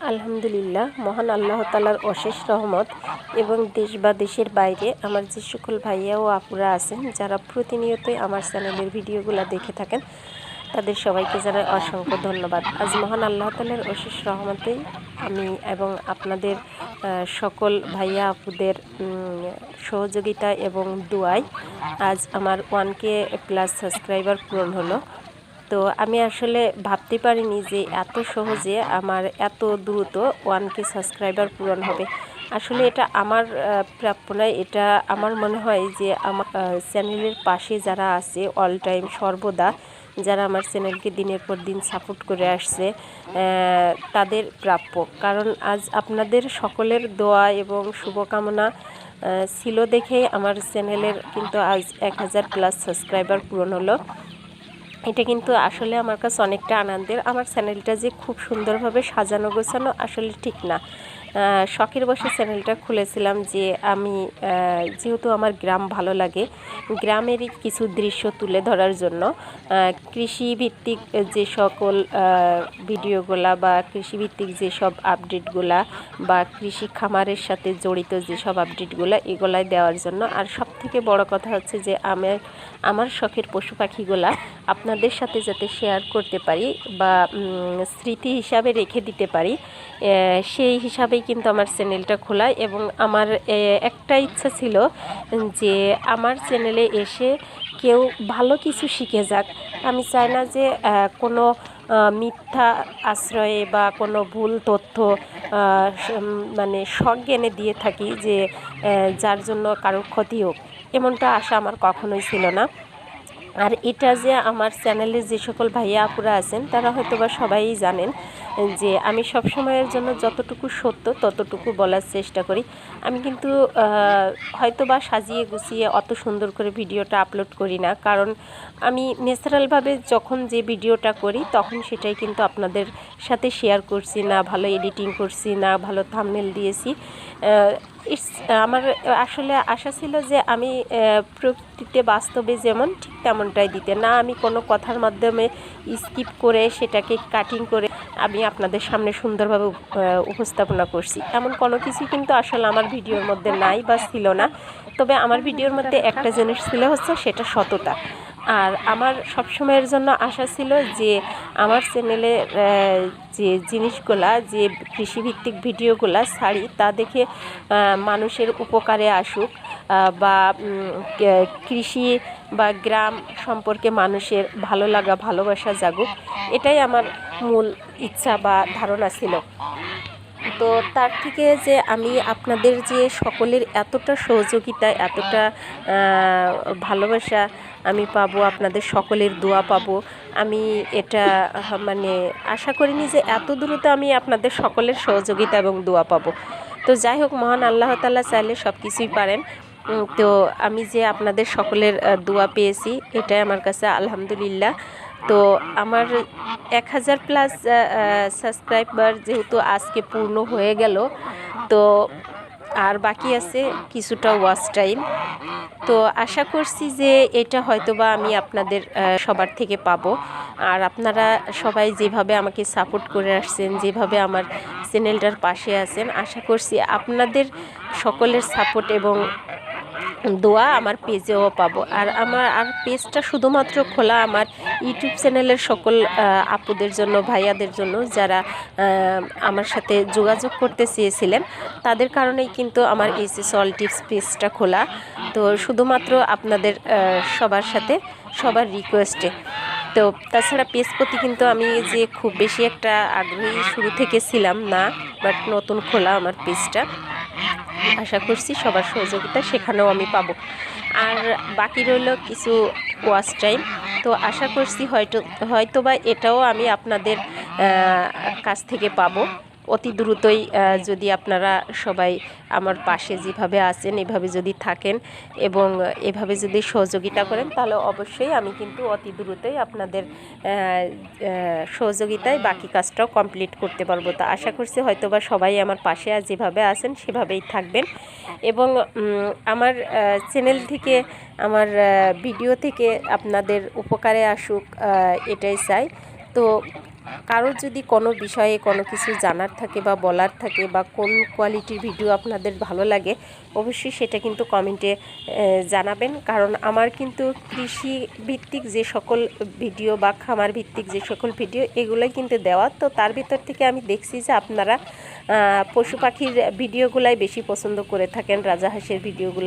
আলহামদুলিল্লাহ, মহান আল্লাহ তালার অশেষ রহমত এবং দেশ বা দেশের বাইরে আমার যে সকল ভাইয়া ও আপুরা আছেন, যারা প্রতিনিয়তই আমার চ্যানেলের ভিডিওগুলো দেখে থাকেন, তাদের সবাইকে জানাই অসংখ্য ধন্যবাদ। আজ মহান আল্লাহ তালার অশেষ রহমতে আমি এবং আপনাদের সকল ভাইয়া আপুদের সহযোগিতা এবং দুয়ায় আজ আমার ওয়ান কে প্লাস সাবস্ক্রাইবার পূরণ হলো। তো আমি আসলে ভাবতে পারিনি যে এত সহজে আমার এত দ্রুত ওয়ান কে সাবস্ক্রাইবার পূরণ হবে। আসলে এটা আমার প্রাপ্য নয়, এটা আমার মনে হয় যে আমার চ্যানেলের পাশে যারা আছে অল টাইম সর্বদা যারা আমার চ্যানেলকে দিনের পর দিন সাপোর্ট করে আসছে তাদের প্রাপ্য। কারণ আজ আপনাদের সকলের দোয়া এবং শুভকামনা ছিল দেখেই আমার চ্যানেলের কিন্তু আজ এক হাজার প্লাস সাবস্ক্রাইবার পূরণ হলো। এটা কিন্তু আসলে আমার কাছে অনেকটা আনন্দের। আমার চ্যানেলটা যে খুব সুন্দরভাবে সাজানো গোছানো আসলে ঠিক না। শখের বসে চ্যানেলটা খুলেছিলাম যে আমি যেহেতু আমার গ্রাম ভালো লাগে, গ্রামেরই কিছু দৃশ্য তুলে ধরার জন্য কৃষিভিত্তিক যে সকল ভিডিওগুলা বা কৃষিভিত্তিক যেসব আপডেটগুলা বা কৃষি খামারের সাথে জড়িত যেসব আপডেটগুলা, এগুলাই দেওয়ার জন্য। আর সব থেকে বড় কথা হচ্ছে যে আমার আমার শখের পশু পাখিগুলা আপনাদের সাথে যাতে শেয়ার করতে পারি বা স্মৃতি হিসাবে রেখে দিতে পারি সেই হিসাবেই কিন্তু আমার চ্যানেলটা খোলা এবং আমার একটা ইচ্ছা ছিল যে আমার চ্যানেলে এসে কেউ ভালো কিছু শিখে যাক। আমি চাই না যে কোনো মিথ্যা আশ্রয়ে বা কোনো ভুল তথ্য মানে সজ্ঞানে দিয়ে থাকি যে যার জন্য কারোর ক্ষতি হোক। এমনটা আশা আমার কখনোই ছিল না। আর এটা যে আমার চ্যানেলে যে সকল ভাইয়া আপুরা আছেন, তারা হয়তো বা সবাই জানেন যে আমি সব সময়ের জন্য যতটুকু সত্য ততটুকু বলার চেষ্টা করি। আমি কিন্তু হয়তোবা সাজিয়ে গুছিয়ে অত সুন্দর করে ভিডিওটা আপলোড করি না। কারণ আমি ন্যাচারালভাবে যখন যে ভিডিওটা করি, তখন সেটাই কিন্তু আপনাদের সাথে শেয়ার করছি না, ভালো এডিটিং করছি না, ভালো থাম্বনেল দিয়েছি। ইটস আমার আসলে আশা ছিল যে আমি প্রকৃতিতে বাস্তবে যেমন, ঠিক তেমনটাই দিতে। না, আমি কোনো কথার মাধ্যমে স্কিপ করে সেটাকে কাটিং করে আমি আপনাদের সামনে সুন্দরভাবে উপস্থাপনা করছি। এমন কোনো কিছু কিন্তু আসলে আমার ভিডিওর মধ্যে নাই বা ছিল না। তবে আমার ভিডিওর মধ্যে একটা জিনিস ছিল হচ্ছে সেটা সততা। আর আমার সবসময়ের জন্য আশা ছিল যে আমার চ্যানেলে যে জিনিসগুলা, যে কৃষিভিত্তিক ভিডিওগুলা ছাড়ি, তা দেখে মানুষের উপকারে আসুক বা কৃষি বা গ্রাম সম্পর্কে মানুষের ভালো লাগা, ভালোবাসা জাগুক, এটাই আমার মূল ইচ্ছা বা ধারণা ছিল। তো তার থেকে যে আমি আপনাদের যে সকলের এতটা সহযোগিতা, এতটা ভালোবাসা আমি পাবো, আপনাদের সকলের দোয়া পাবো, আমি এটা মানে আশা করিনি যে এত দ্রুত আমি আপনাদের সকলের সহযোগিতা এবং দোয়া পাবো। তো যাই হোক, মহান আল্লাহ তাল্লাহ চাইলে সব কিছুই পারেন তো আমি যে আপনাদের সকলের দোয়া পেয়েছি, এটাই আমার কাছে আলহামদুলিল্লাহ। তো আমার এক হাজার প্লাস সাবস্ক্রাইবার যেহেতু আজকে পূর্ণ হয়ে গেল, তো আর বাকি আছে কিছুটা ওয়াচ টাইম তো আশা করছি যে এটা হয়তোবা আমি আপনাদের সবার থেকে পাবো। আর আপনারা সবাই যেভাবে আমাকে সাপোর্ট করে আসছেন, যেভাবে আমার চ্যানেলটার পাশে আছেন, আশা করছি আপনাদের সকলের সাপোর্ট এবং দোয়া আমার পেজেও পাবো। আর আমার, আর পেজটা শুধুমাত্র খোলা আমার ইউটিউব চ্যানেলের সকল আপুদের জন্য, ভাইয়াদের জন্য যারা আমার সাথে যোগাযোগ করতে চেয়েছিলেন, তাদের কারণেই কিন্তু আমার এই সল টিপস পেজটা খোলা। তো শুধুমাত্র আপনাদের সবার সাথে, সবার রিকোয়েস্টে। তো তাছাড়া পেজ প্রতি কিন্তু আমি যে খুব বেশি একটা আগ্রহী শুরু থেকে ছিলাম না, বাট নতুন খোলা আমার পেজটা। আশা করছি সবার সহযোগিতা সেখানেও আমি পাবো। আর বাকি রইল কিছু ওয়াচ টাইম। তো আশা করছি হয়তো, হয়তোবা এটাও আমি আপনাদের কাছ থেকে পাবো। অতি দ্রুতই যদি আপনারা সবাই আমার পাশে যেভাবে আছেন, এভাবে যদি থাকেন এবং এভাবে যদি সহযোগিতা করেন, তাহলে অবশ্যই আমি কিন্তু অতি দ্রুতই আপনাদের সহযোগিতায় বাকি কাজটাও কমপ্লিট করতে পারব। তা আশা করছি হয়তো বা সবাই আমার পাশে আর যেভাবে আছেন, সেভাবেই থাকবেন। এবং আমার চ্যানেল থেকে, আমার ভিডিও থেকে আপনাদের উপকারে আসুক এটাই চাই। তো কারোর যদি কোনো বিষয়ে কোনো কিছু জানার থাকে বা বলার থাকে বা কোন কোয়ালিটির ভিডিও আপনাদের ভালো লাগে, অবশ্যই সেটা কিন্তু কমেন্টে জানাবেন। কারণ আমার কিন্তু কৃষি ভিত্তিক যে সকল ভিডিও বা খামার ভিত্তিক যে সকল ভিডিও এগুলোই কিন্তু দেওয়া। তো তার ভিতর থেকে আমি দেখছি যে আপনারা পশু পাখির ভিডিওগুলাই বেশি পছন্দ করে থাকেন, রাজা হাঁসের ভিডিওগুলো।